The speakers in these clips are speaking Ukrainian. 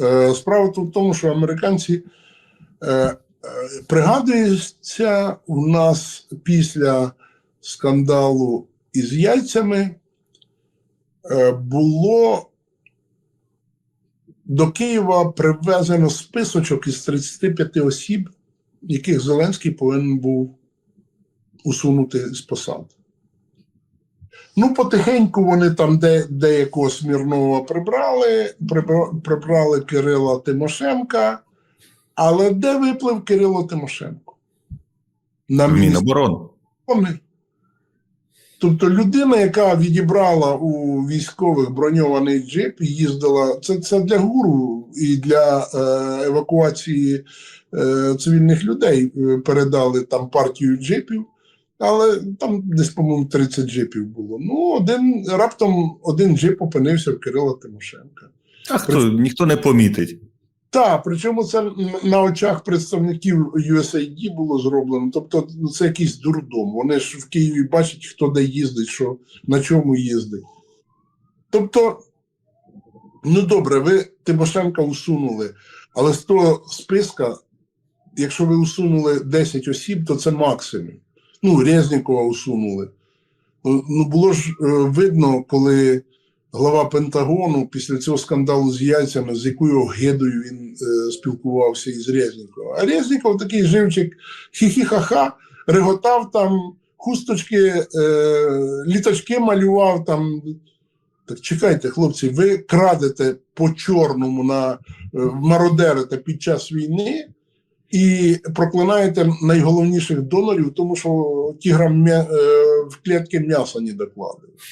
Е, Справа тут в тому, що американці е, е, пригадується у нас після скандалу із яйцями було до Києва привезено списочок із 35 осіб, яких Зеленський повинен був усунути з посад. Ну, потихеньку вони там де, деякого Смірнова прибрали, прибра- прибрали Кирила Тимошенка, але де виплив Кирило Тимошенко? На Міноборони. Міноборони. Тобто людина, яка відібрала у військових броньований джип і їздила, це, це для гуру і для е, евакуації е, цивільних людей е, передали там партію джипів, але там десь, по-моєму, 30 джипів було. Ну, один раптом один джип опинився в Кирила Тимошенка. А хто ніхто не помітить. Так, причому це на очах представників USAID було зроблено. Тобто ну, це якийсь дурдом. Вони ж в Києві бачать, хто де їздить, що на чому їздить. Тобто, ну добре, ви Тимошенка усунули, але з того списка, якщо ви усунули 10 осіб, то це максимум. Ну, Резнікова усунули. Ну, ну, було ж е, видно, коли глава Пентагону після цього скандалу з яйцями, з якою огидою він е, спілкувався із Резніковим. А Резніков такий живчик хі-хі-ха-ха, реготав там, хусточки, е, літачки малював там. Так чекайте, хлопці, ви крадете по чорному на е, мародерите під час війни і проклинаєте найголовніших донорів, тому що ті грам м'я- е, в клітки м'яса не докладують.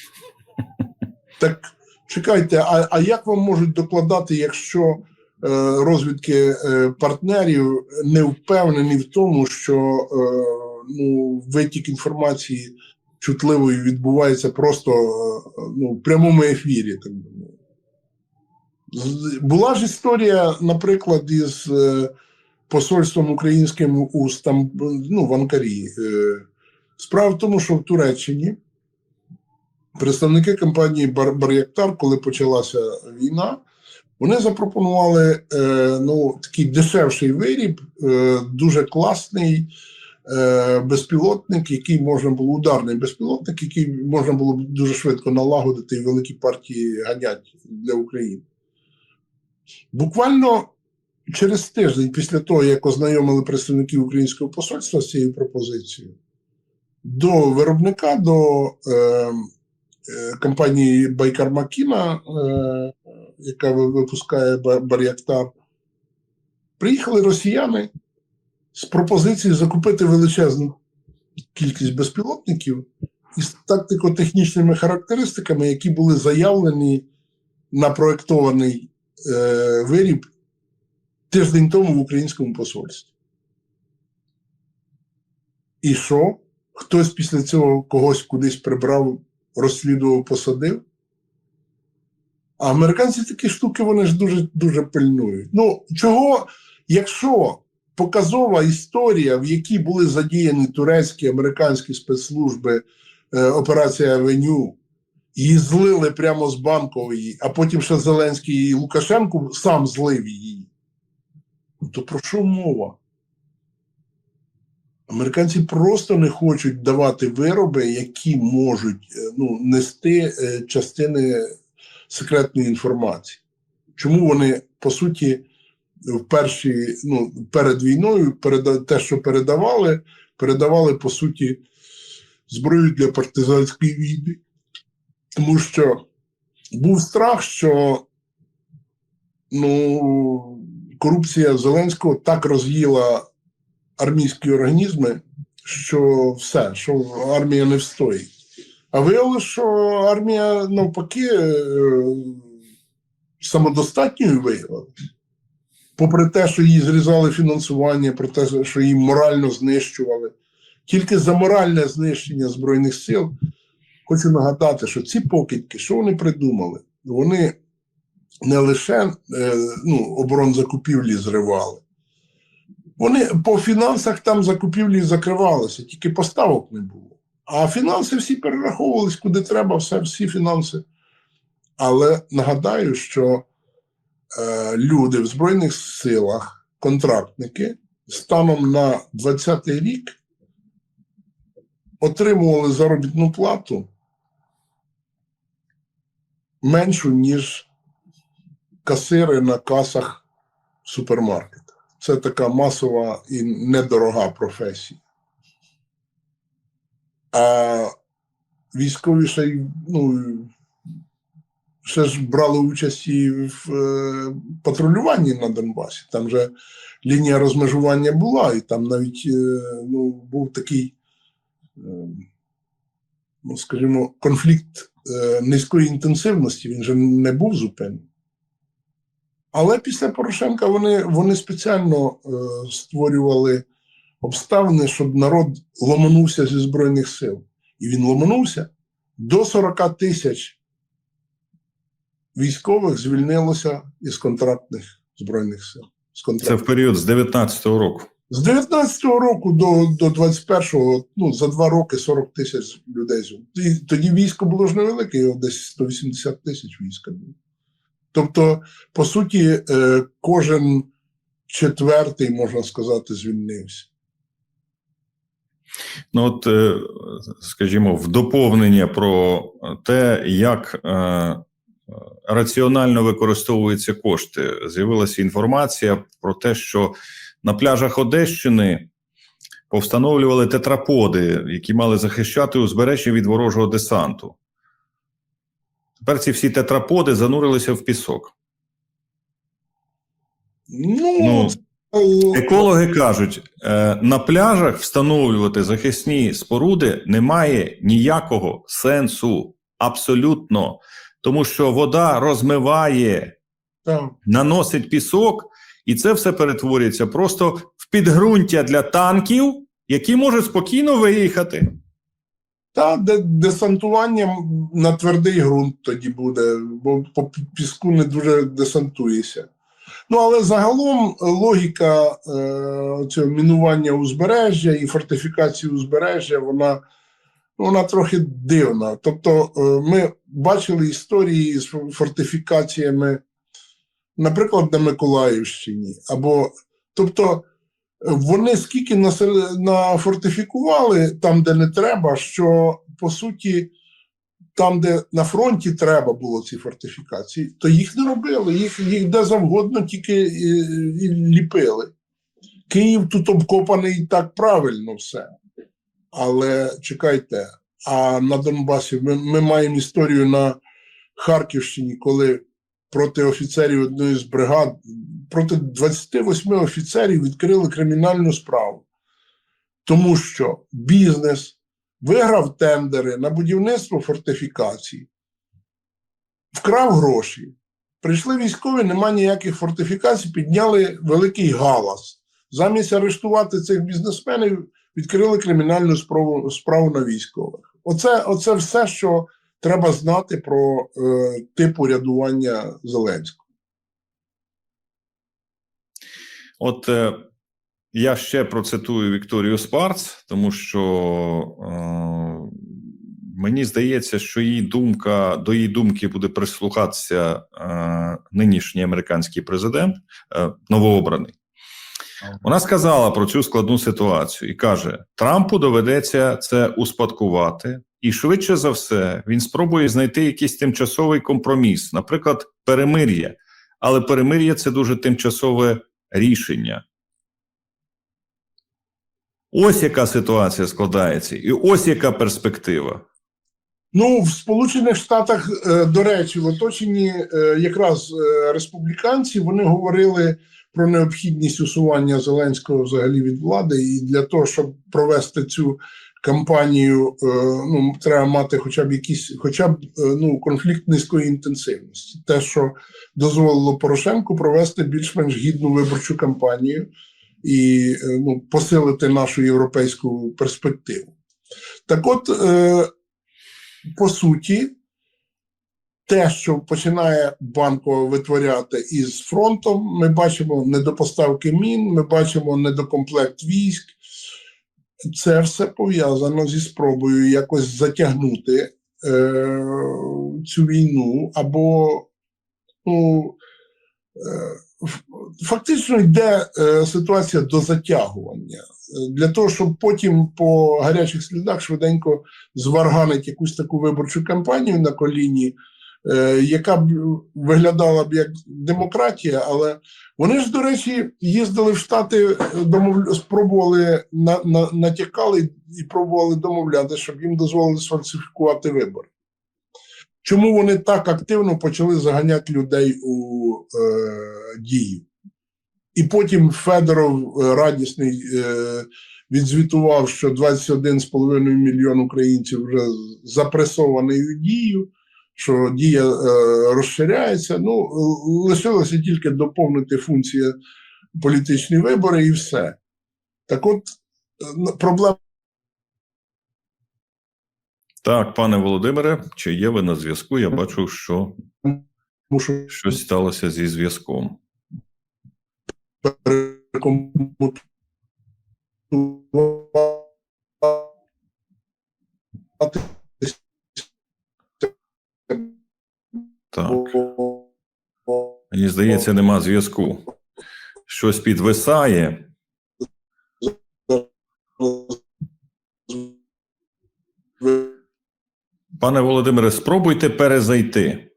Так чекайте, а, а як вам можуть докладати, якщо е, розвідки е, партнерів не впевнені в тому, що е, ну, витік інформації чутливої відбувається просто е, ну, в прямому ефірі? Так би мовити. Була ж історія, наприклад, із е, посольством українським у Стам... ну, в Анкарі. Е, Справа в тому, що в Туреччині представники компанії Бар- Бар'яктар, коли почалася війна, вони запропонували е, ну, такий дешевший виріб, е, дуже класний безпілотник, який можна було ударний безпілотник, який можна було дуже швидко налагодити і великі партії ганять для України. Буквально через тиждень після того, як ознайомили представників українського посольства з цією пропозицією, до виробника, до е, е, компанії Байкар Макіна, е, яка випускає Ба- Бар'яктар, приїхали росіяни з пропозицією закупити величезну кількість безпілотників із тактико-технічними характеристиками, які були заявлені на проєктований е, виріб тиждень тому в українському посольстві. І що? Хтось після цього когось кудись прибрав, розслідував, посадив. А американці такі штуки вони ж дуже дуже пильнують. Ну, чого, якщо показова історія, в якій були задіяні турецькі американські спецслужби, е, операція Авеню, її злили прямо з банкової, а потім ще Зеленський і Лукашенко сам злив її. То про що мова? Американці просто не хочуть давати вироби, які можуть е, ну, нести е, частини секретної інформації. Чому вони, по суті, в перші, ну, перед війною переда, те, що передавали, передавали, по суті, зброю для партизанської війни. Тому що був страх, що ну, корупція Зеленського так роз'їла армійські організми, що все, що армія не встоїть. А виявилося, що армія навпаки е, самодостатньою виявилася. Попри те, що їй зрізали фінансування, про те, що її морально знищували. Тільки за моральне знищення Збройних сил хочу нагадати, що ці покидьки, що вони придумали? Вони не лише е, ну, оборонзакупівлі зривали. Вони по фінансах там закупівлі закривалися, тільки поставок не було. А фінанси всі перераховувались куди треба, все, всі фінанси. Але нагадаю, що е, люди в Збройних силах, контрактники, станом на 20-й рік отримували заробітну плату меншу, ніж касири на касах в. Це така масова і недорога професія. А військові ще ну, ще ж брали участь і в е, патрулюванні на Донбасі. Там же лінія розмежування була, і там навіть е, ну, був такий, е, ну, скажімо, конфлікт е, низької інтенсивності, він же не був зупинений. Але після Порошенка вони, вони спеціально е, створювали обставини, щоб народ ломанувся зі Збройних сил. І він ломанувся. До 40 тисяч військових звільнилося із контрактних Збройних сил. З, Це в період з 19-го року. з 19-го року до, до 21-го, ну, за два роки 40 тисяч людей. І тоді військо було ж невелике, його десь 180 тисяч війська було. Тобто, по суті, е, кожен четвертий, можна сказати, звільнився. Ну, от, е, скажімо, в доповнення про те, як е, раціонально використовуються кошти, з'явилася інформація про те, що на пляжах Одещини повстановлювали тетраподи, які мали захищати узбережжя від ворожого десанту. Тепер ці всі тетраподи занурилися в пісок. Ну, Ну, Екологи кажуть, е, на пляжах встановлювати захисні споруди немає ніякого сенсу. Абсолютно. Тому що вода розмиває, так. наносить пісок, і це все перетворюється просто в підґрунтя для танків, які можуть спокійно виїхати. Та десантування на твердий ґрунт тоді буде, бо по піску не дуже десантуєшся. Ну, але загалом логіка е, цього мінування узбережжя і фортифікації узбережжя, вона, вона трохи дивна. Тобто, е, ми бачили історії з фортифікаціями, наприклад, на Миколаївщині. Або, тобто, вони скільки нафортифікували там, де не треба, що по суті, там, де на фронті треба було ці фортифікації, то їх не робили, їх, їх де завгодно тільки і, і ліпили. Київ тут обкопаний так правильно все. Але чекайте, а на Донбасі ми, ми маємо історію на Харківщині, коли проти офіцерів одної з бригад, проти 28 офіцерів відкрили кримінальну справу, тому що бізнес виграв тендери на будівництво фортифікацій, вкрав гроші. Прийшли військові, нема ніяких фортифікацій, підняли великий галас. Замість арештувати цих бізнесменів, відкрили кримінальну справу, справу на військових. Оце, оце все, що треба знати про е, тип урядування Зеленського. От е, я ще процитую Вікторію Спарц, тому що е, мені здається, що її думка до її думки буде прислухатися е, нинішній американський президент, е, новообраний. Вона сказала про цю складну ситуацію і каже: Трампу доведеться це успадкувати, і швидше за все він спробує знайти якийсь тимчасовий компроміс, наприклад, перемир'я. Але перемир'я це дуже тимчасове рішення. Ось яка ситуація складається, і ось яка перспектива. Ну, в Сполучених Штатах, е, до речі, в оточенні е, якраз е, республіканці вони говорили про необхідність усування Зеленського взагалі від влади, і для того, щоб провести цю кампанію, е, ну треба мати хоча б якийсь, хоча б е, ну конфлікт низької інтенсивності, те, що дозволило Порошенку провести більш-менш гідну виборчу кампанію і е, ну, посилити нашу європейську перспективу. Так, от. По суті, те, що починає банково витворяти із фронтом, ми бачимо недопоставки мін, ми бачимо недокомплект військ. Це все пов'язано зі спробою якось затягнути е, цю війну, або ну, ф- фактично йде е, ситуація до затягування. Е, Для того, щоб потім по гарячих слідах швиденько зварганить якусь таку виборчу кампанію на коліні, е, яка б виглядала б як демократія, але вони ж, до речі, їздили в Штати, е, домов... спробували на, на, натякали і пробували домовляти, щоб їм дозволили сфальсифікувати вибори. Чому вони так активно почали заганяти людей у е, дію? І потім Федоров е, радісний е, відзвітував, що 21,5 мільйон українців вже запресований у дію, що дія е, розширяється. Ну, лишилося тільки доповнити функції політичні вибори і все. Так от, е, проблема. Так, пане Володимире, чи є ви на зв'язку? Я бачу, що Мушу щось сталося зі зв'язком. Так, мені здається, нема зв'язку. Щось підвисає. Пане Володимире, спробуйте перезайти.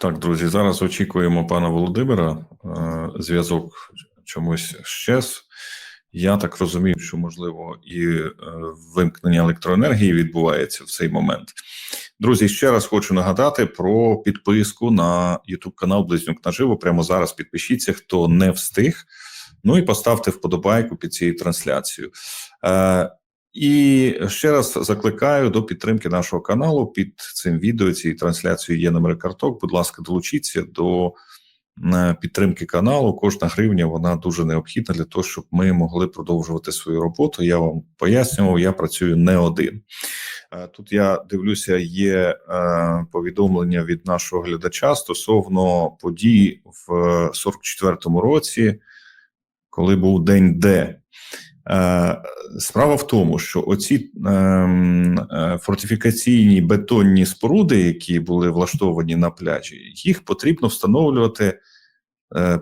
Так, друзі, зараз очікуємо пана Володимира. Е, Зв'язок чомусь щез. Я так розумію, що можливо і е, вимкнення електроенергії відбувається в цей момент. Друзі, ще раз хочу нагадати про підписку на YouTube канал Близнюк наживо. Прямо зараз підпишіться, хто не встиг. Ну і поставте вподобайку під цією трансляцією. Е, і ще раз закликаю до підтримки нашого каналу. Під цим відео цією трансляцією є номери карток. Будь ласка, долучіться до підтримки каналу. Кожна гривня вона дуже необхідна для того, щоб ми могли продовжувати свою роботу. Я вам пояснював, я працюю не один. Е, Тут я дивлюся, є е, повідомлення від нашого глядача стосовно подій в 44-му році, коли був день Д. Е, Справа в тому, що оці ем, е, фортифікаційні бетонні споруди, які були влаштовані на пляжі, їх потрібно встановлювати е,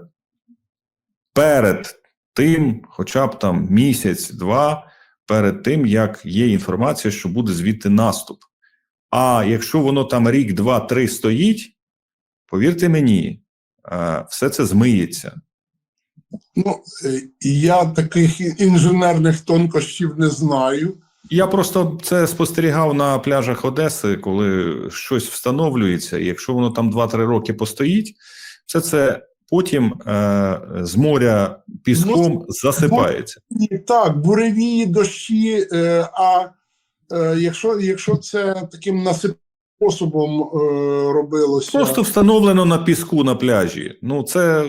перед тим, хоча б там місяць-два, перед тим, як є інформація, що буде звідти наступ. А якщо воно там рік, два, три стоїть, повірте мені, все це змиється. Ну, е, я таких інженерних тонкощів не знаю. Я просто це спостерігав на пляжах Одеси, коли щось встановлюється, і якщо воно там 2-3 роки постоїть, все це потім е, з моря піском засипається. І так, буревії, дощі, е, а е, якщо, якщо це таким насип способом е, робилося. Просто встановлено на піску на пляжі. Ну, це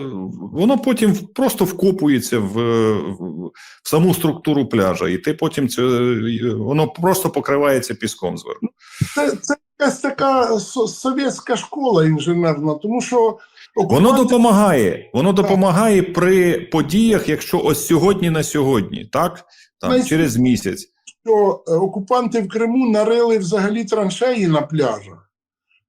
воно потім просто вкопується в, в, в саму структуру пляжа, і ти потім це воно просто покривається піском зверху. Це, це якась така совєтська школа інженерна, тому що Воно допомагає. Воно допомагає при подіях, якщо ось сьогодні на сьогодні, так? Там, через місяць. Що е, окупанти в Криму нарили взагалі траншеї на пляжах.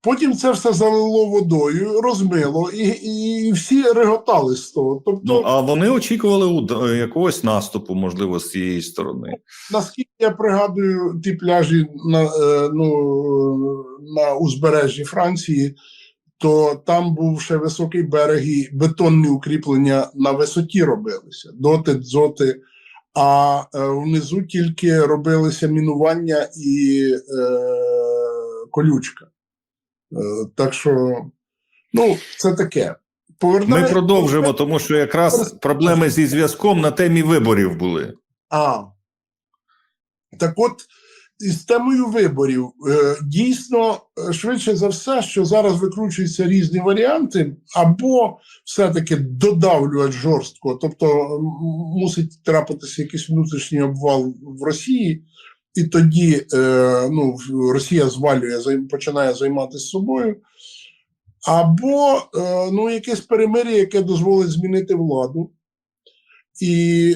Потім це все залило водою, розмило, і, і, і всі реготали з того. Тобто, Ну, а вони очікували уд- е, якогось наступу, можливо, з цієї сторони. наскільки я пригадую ті пляжі на, е, ну, на узбережжі Франції, то там був ще високий берег і бетонні укріплення на висоті робилися, доти, дзоти. А е, внизу тільки робилися мінування і е, колючка. Е, так що, ну, це таке. Ми продовжимо, тому що якраз проблеми зі зв'язком на темі виборів були. А. Так от, із темою виборів, е, дійсно, е, швидше за все, що зараз викручуються різні варіанти, або все-таки додавлювати жорстко, тобто мусить трапитися якийсь внутрішній обвал в Росії, і тоді е, ну, Росія звалює, починає займатися собою. Або ну, якесь перемир'я, яке дозволить змінити владу. І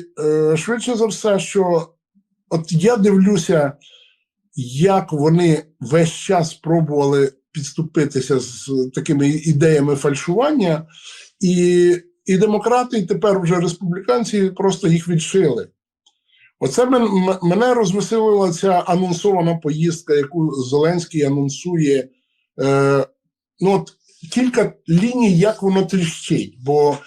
швидше за все, що от я дивлюся, як вони весь час пробували підступитися з такими ідеями фальшування, і, і демократи, і тепер вже республіканці просто їх відшили. Оце мене розвеселила ця анонсована поїздка, яку Зеленський анонсує. Е, ну, от кілька ліній, як воно тріщить. Бо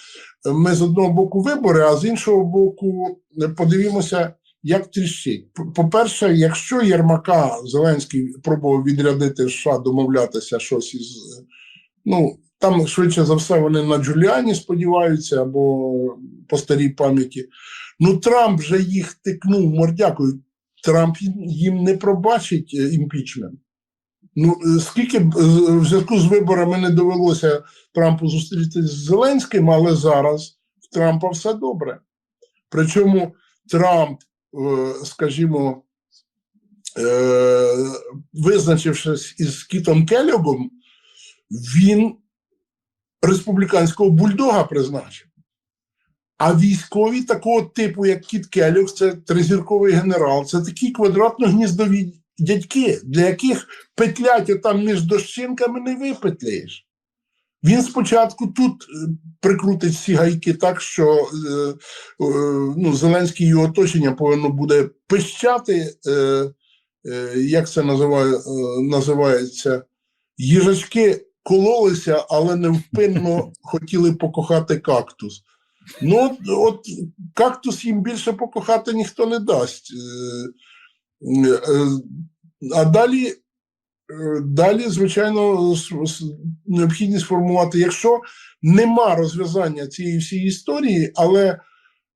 ми з одного боку вибори, а з іншого боку, е, подивімося, як тріщить. По-перше, якщо Єрмака Зеленський пробував відрядити США, домовлятися щось із. Ну, там швидше за все вони на Джуліані сподіваються або по старій пам'яті. Ну, Трамп вже їх тикнув мордякою. Трамп їм не пробачить е, імпічмент. Ну, е, скільки б в зв'язку з виборами не довелося Трампу зустрітися з Зеленським, але зараз в Трампа все добре. Причому Трамп, скажімо, е, визначившись із Кітом Келлогом, він республіканського бульдога призначив. А військові такого типу, як Кіт Келлог, це тризірковий генерал, це такі квадратно-гніздові дядьки, для яких петлять отам між дощинками не випетляєш. Він спочатку тут е, прикрутить всі гайки так, що е, е, ну, Зеленський і його оточення повинно буде пищати, е, е, як це називає, е, називається, їжачки кололися, але невпинно хотіли покохати кактус. Ну, от, от кактус їм більше покохати ніхто не дасть. Е, е, А далі, е, далі звичайно, необхідно сформувати, якщо нема розв'язання цієї всієї історії, але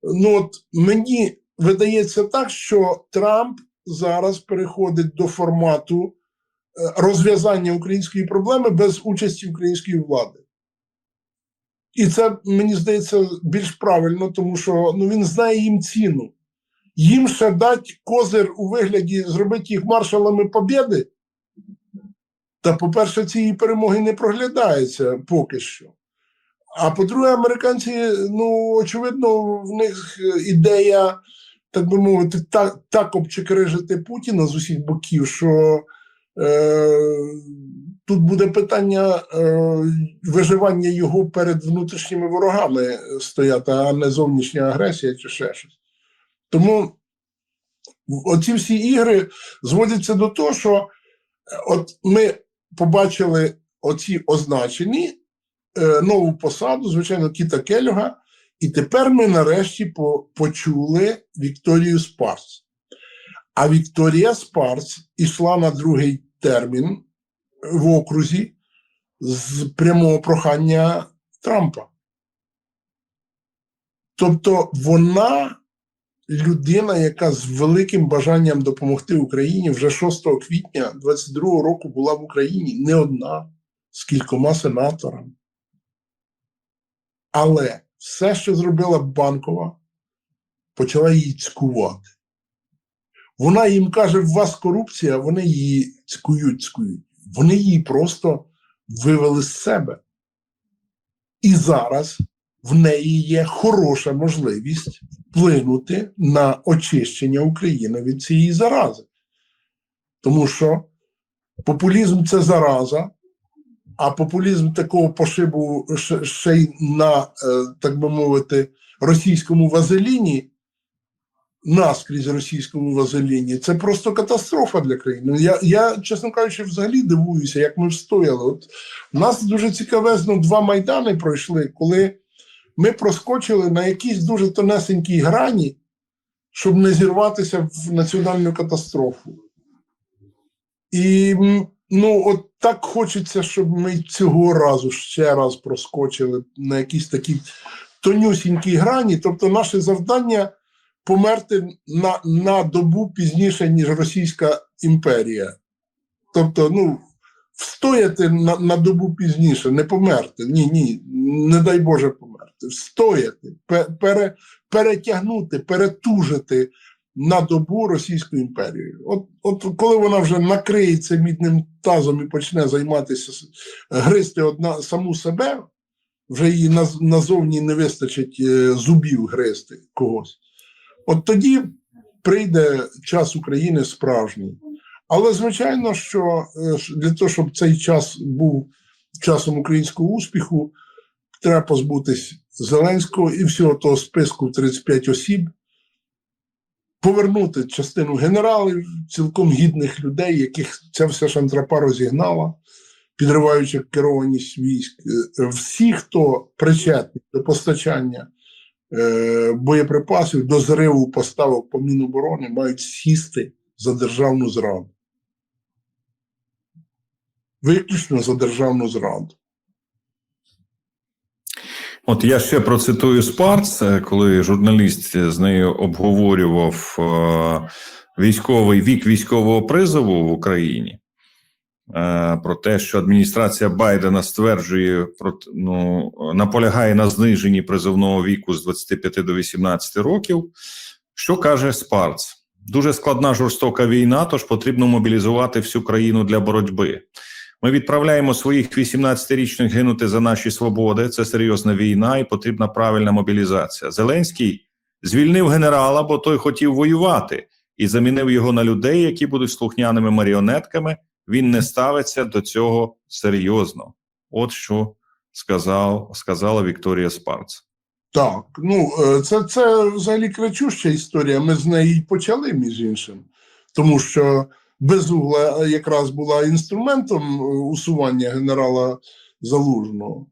ну, от мені видається так, що Трамп зараз переходить до формату е, розв'язання української проблеми без участі української влади. І це мені здається більш правильно, тому що ну, він знає їм ціну. Їм ще дать козир у вигляді зробити їх маршалами побєди. Та, по-перше, цієї перемоги не проглядається поки що. А по-друге, американці, ну, очевидно, в них ідея, так би мовити, так, так обчекрижити Путіна з усіх боків, що е, тут буде питання е, виживання його перед внутрішніми ворогами стояти, а не зовнішня агресія чи ще щось. Тому оці всі ігри зводяться до того, що е, от ми побачили оці означені е, нову посаду, звичайно, Кіта Келюга, і тепер ми нарешті по, почули Вікторію Спарс. А Вікторія Спарс ішла на другий термін в окрузі з прямого прохання Трампа. Тобто вона людина, яка з великим бажанням допомогти Україні вже 6 квітня 22 року була в Україні не одна з кількома сенаторами. Але все, що зробила банкова, почала її цькувати. Вона їм каже: в вас корупція, вони її цькують, цькують. Вони її просто вивели з себе. І зараз в неї є хороша можливість вплинути на очищення України від цієї зарази. Тому що популізм це зараза, а популізм такого пошибу ще, й на, е, так би мовити, російському вазеліні, наскрізь російському вазеліні, це просто катастрофа для країни. Я, я, чесно кажучи, взагалі дивуюся, як ми встояли. От у нас дуже цікавезно два майдани пройшли, коли ми проскочили на якійсь дуже тонесенькій грані, щоб не зірватися в національну катастрофу. І ну, от так хочеться, щоб ми цього разу ще раз проскочили на якійсь такій тонюсінькій грані. Тобто, наше завдання померти на, на добу пізніше, ніж Російська імперія. Тобто, ну, встояти на, на добу пізніше, не померти. Ні, ні, не дай Боже померти. Встояти, пере, перетягнути, перетужити на добу Російську імперію. От, от коли вона вже накриється мідним тазом і почне займатися гризти одна саму себе, вже їй наз- назовні не вистачить е, зубів гризти когось. От тоді прийде час України справжній. Але звичайно, що е, для того, щоб цей час був часом українського успіху, треба позбутись Зеленського і всього того списку 35 осіб, повернути частину генералів, цілком гідних людей, яких ця вся шантрапа розігнала, підриваючи керованість військ. Е, Всі, хто причетний до постачання е, боєприпасів, до зриву поставок по Міноборони, мають сісти за державну зраду. Виключно за державну зраду. От я ще процитую Спарц, коли журналіст з нею обговорював е, військовий вік військового призову в Україні. е, Про те, що адміністрація Байдена стверджує ну наполягає на зниженні призовного віку з 25 до 18 років. Що каже Спарц? Дуже складна жорстока війна, тож потрібно мобілізувати всю країну для боротьби. Ми відправляємо своїх 18-річних гинути за наші свободи. Це серйозна війна і потрібна правильна мобілізація. Зеленський звільнив генерала, бо той хотів воювати, і замінив його на людей, які будуть слухняними маріонетками. Він не ставиться до цього серйозно. От що сказав, сказала Вікторія Спарц. Так, ну е, це, це взагалі кричуща історія. Ми з неї почали, між іншим, тому що безугла якраз була інструментом е, усування генерала Залужного.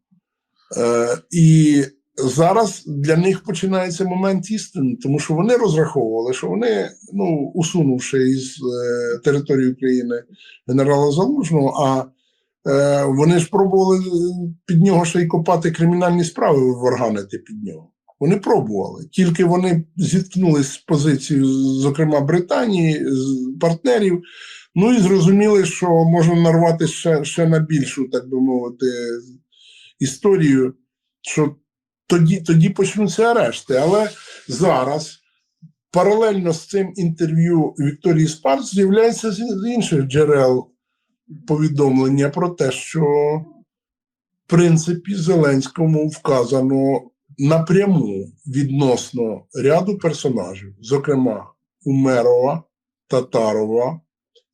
Е, і зараз для них починається момент істини, тому що вони розраховували, що вони, ну, усунувши із е, території України генерала Залужного, а Е, вони ж пробували е, під нього ще й копати кримінальні справи, варганити під нього. Вони пробували. Тільки вони зіткнулися з позицією, зокрема Британії, з партнерів. Ну і зрозуміли, що можна нарвати ще, ще на більшу, так би мовити, історію, що тоді, тоді почнуться арешти. Але зараз. Паралельно з цим інтерв'ю Вікторії Спарц з'являється з інших джерел повідомлення про те, що в принципі Зеленському вказано напряму відносно ряду персонажів, зокрема Умерова, Татарова,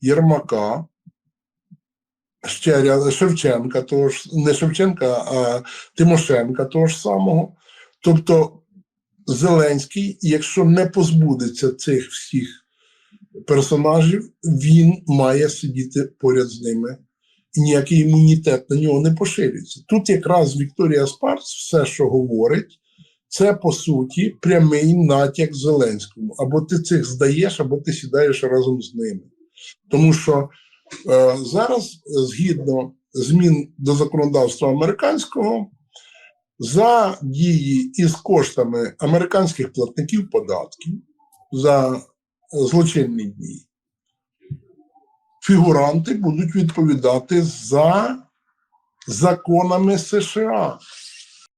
Єрмака, ще ряд Шевченка, того ж не Шевченка, а Тимошенка того ж самого. Тобто Зеленський, якщо не позбудеться цих всіх персонажів, він має сидіти поряд з ними, і ніякий імунітет на нього не поширюється. Тут якраз Вікторія Спарц все, що говорить, це по суті прямий натяк Зеленському. Або ти цих здаєш, або ти сідаєш разом з ними. Тому що е, зараз, е, згідно змін до законодавства американського, за дії із коштами американських платників податків за злочинні дії. Фігуранти будуть відповідати за законами США.